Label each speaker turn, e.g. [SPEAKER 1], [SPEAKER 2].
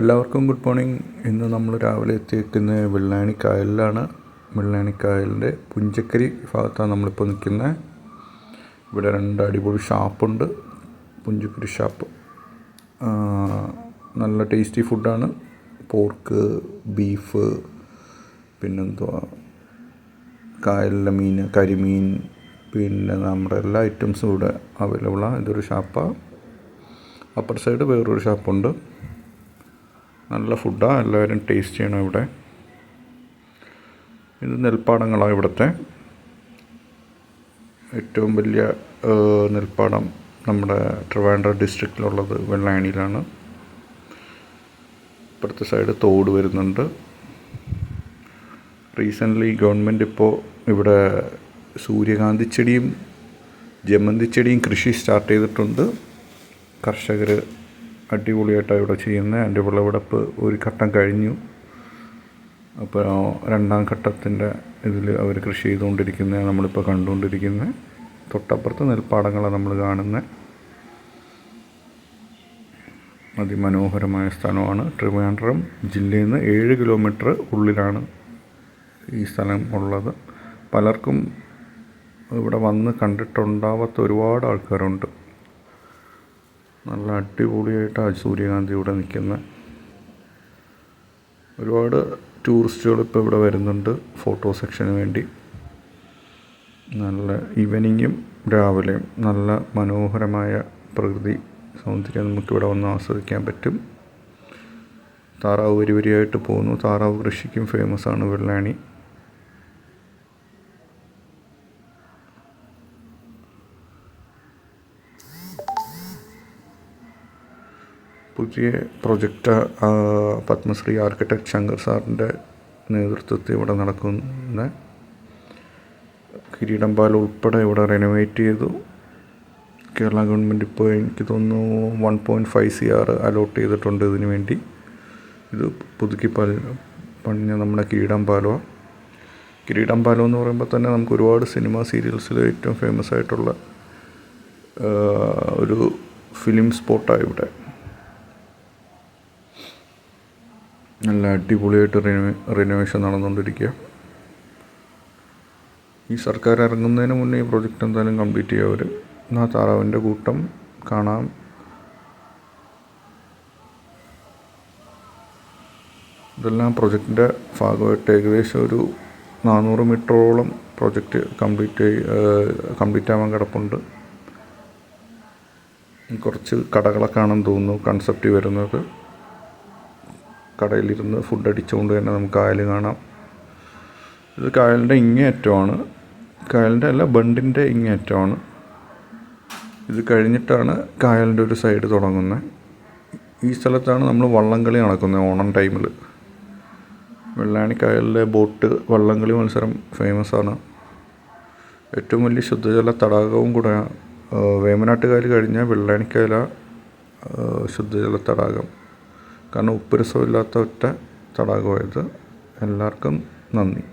[SPEAKER 1] എല്ലാവർക്കും good morning. ഇന്ന് നമ്മൾ രാവിലെ എത്തിയിരിക്കുന്നത് വെള്ളാണി കായലിലാണ്. വെള്ളാണി കായലിന്റെ പുഞ്ചക്കരി ഭാഗത്താണ് നമ്മളിപ്പോൾ നിൽക്കുന്നത്. ഇവിടെ രണ്ട് അടിപൊളി ഷാപ്പുണ്ട്. പുഞ്ചക്കരി ഷാപ്പ്. നല്ല ടേസ്റ്റി ഫുഡാണ്. പോർക്ക് ബീഫ് പിന്നെന്തുവാ? കായലിലെ മീൻ കരിമീൻ പിന്നെ നമ്മുടെ എല്ലാ ഐറ്റംസും ഇവിടെ അവൈലബിളാണ്. ഇതൊരു ഷാപ്പാണ് അപ്പർ സൈഡ് വേറൊരു ഷാപ്പുണ്ട്. നല്ല ഫുഡാണ് എല്ലാവരും ടേസ്റ്റ് ചെയ്യണം ഇവിടെ. ഇത് നെൽപ്പാടങ്ങളാണ് ഇവിടുത്തെ. ഏറ്റവും വലിയ നെൽപ്പാടം നമ്മുടെ ട്രിവാൻഡ്രം ഡിസ്ട്രിക്റ്റിലുള്ളത് വെള്ളായണിയിലാണ്. ഇപ്പുറത്തെ സൈഡ് തോട് വരുന്നുണ്ട്. റീസെന്റ്ലി ഗവൺമെന്റ് ഇപ്പോൾ ഇവിടെ സൂര്യകാന്തി ചെടിയും ജമന്തി ചെടിയും കൃഷി സ്റ്റാർട്ട് ചെയ്തിട്ടുണ്ട്. കർഷകർ അടിപൊളിയായിട്ടാണ് ഇവിടെ ചെയ്യുന്നത് എന്റെ വിളവെടുപ്പ് ഒരു ഘട്ടം കഴിഞ്ഞു. അപ്പോൾ രണ്ടാം ഘട്ടത്തിന്റെ ഇതിൽ അവർ കൃഷി ചെയ്തുകൊണ്ടിരിക്കുന്നത് നമ്മളിപ്പോൾ കണ്ടുകൊണ്ടിരിക്കുന്നത് തൊട്ടപ്പുറത്ത് നെൽപ്പാടങ്ങളാണ് നമ്മൾ കാണുന്നത് അതിമനോഹരമായ സ്ഥലമാണ് ട്രിവാൻഡ്രം ജില്ലയിൽ നിന്ന് ഏഴ് കിലോമീറ്റർ ഉള്ളിലാണ് ഈ സ്ഥലം ഉള്ളത്. പലർക്കും ഇവിടെ വന്ന് കണ്ടിട്ടുണ്ടാവാത്ത ഒരുപാട് ആൾക്കാരുണ്ട്. നല്ല അടിപൊളിയായിട്ടാണ് സൂര്യകാന്തി ഇവിടെ നിൽക്കുന്നത് ഒരുപാട് ടൂറിസ്റ്റുകൾ ഇപ്പോൾ ഇവിടെ വരുന്നുണ്ട് ഫോട്ടോ സെക്ഷന് വേണ്ടി. നല്ല ഈവനിങ്ങും രാവിലെയും നല്ല മനോഹരമായ പ്രകൃതി സൗന്ദര്യം നമുക്കിവിടെ വന്ന് ആസ്വദിക്കാൻ പറ്റും. താറാവ് വരി വരിയായിട്ട് പോകുന്നു. താറാവ് കൃഷിക്കും ഫേമസ് ആണ് വെള്ളാണി. പുതിയ പ്രൊജക്റ്റ് പത്മശ്രീ ആർക്കിടെക്ട് ശങ്കർ സാറിന്റെ നേതൃത്വത്തിൽ ഇവിടെ നടക്കുന്ന കിരീടം പാലം ഉൾപ്പെടെ ഇവിടെ റെനോവേറ്റ് ചെയ്തു. കേരള ഗവൺമെന്റ് ഇപ്പോൾ എനിക്ക് തോന്നുന്നു one point five C R allot ചെയ്തിട്ടുണ്ട് ഇതിനു വേണ്ടി. ഇത് പുതുക്കി പൽ പണിഞ്ഞ നമ്മുടെ കിരീടം പാലമാണ് കിരീടം എന്ന് പറയുമ്പോൾ തന്നെ നമുക്ക് ഒരുപാട് സിനിമ സീരിയൽസിൽ ഏറ്റവും ഫേമസ് ആയിട്ടുള്ള ഒരു ഫിലിം സ്പോട്ടാണ് ഇവിടെ. നല്ല അടിപൊളിയായിട്ട് റിനോവേ റിനോവേഷൻ നടന്നുകൊണ്ടിരിക്കുക ഈ സർക്കാർ ഇറങ്ങുന്നതിന് മുന്നേ ഈ പ്രോജക്റ്റ് എന്തായാലും കംപ്ലീറ്റ് ചെയ്യുക അവർ എന്നാൽ താറാവിന്റെ കൂട്ടം കാണാം. ഇതെല്ലാം പ്രൊജക്റ്റിന്റെ ഭാഗമായിട്ട് ഏകദേശം ഒരു നാനൂറ് മീറ്ററോളം പ്രൊജക്റ്റ് കംപ്ലീറ്റ് കംപ്ലീറ്റ് ആവാൻ കിടപ്പുണ്ട്. കുറച്ച് കടകളൊക്കെ ആണെന്ന് തോന്നുന്നു കൺസെപ്റ്റ് വരുന്നത്. കടയിലിരുന്ന് ഫുഡ് അടിച്ചുകൊണ്ട് തന്നെ നമുക്ക് കായൽ കാണാം. ഇത് കായലിന്റെ ഇങ്ങേയറ്റമാണ്. കായലിന്റെ അല്ല ബണ്ടിന്റെ ഇങ്ങേയറ്റമാണ്. ഇത് കഴിഞ്ഞിട്ടാണ് കായലിന്റെ ഒരു സൈഡ് തുടങ്ങുന്നത് ഈ സ്ഥലത്താണ് നമ്മൾ വള്ളംകളി നടക്കുന്നത് ഓണം ടൈമിൽ വെള്ളാണി കായലിലെ ബോട്ട് വള്ളംകളി മത്സരം ഫേമസ് ആണ്. ഏറ്റവും വലിയ ശുദ്ധജല തടാകവും കൂടെ വേമനാട്ടുകായൽ കഴിഞ്ഞാൽ വെള്ളാണിക്കായല ശുദ്ധജല തടാകം. കാരണം ഉപ്പുരസമില്ലാത്ത ഒറ്റ തടാകമായത്. എല്ലാവർക്കും നന്ദി.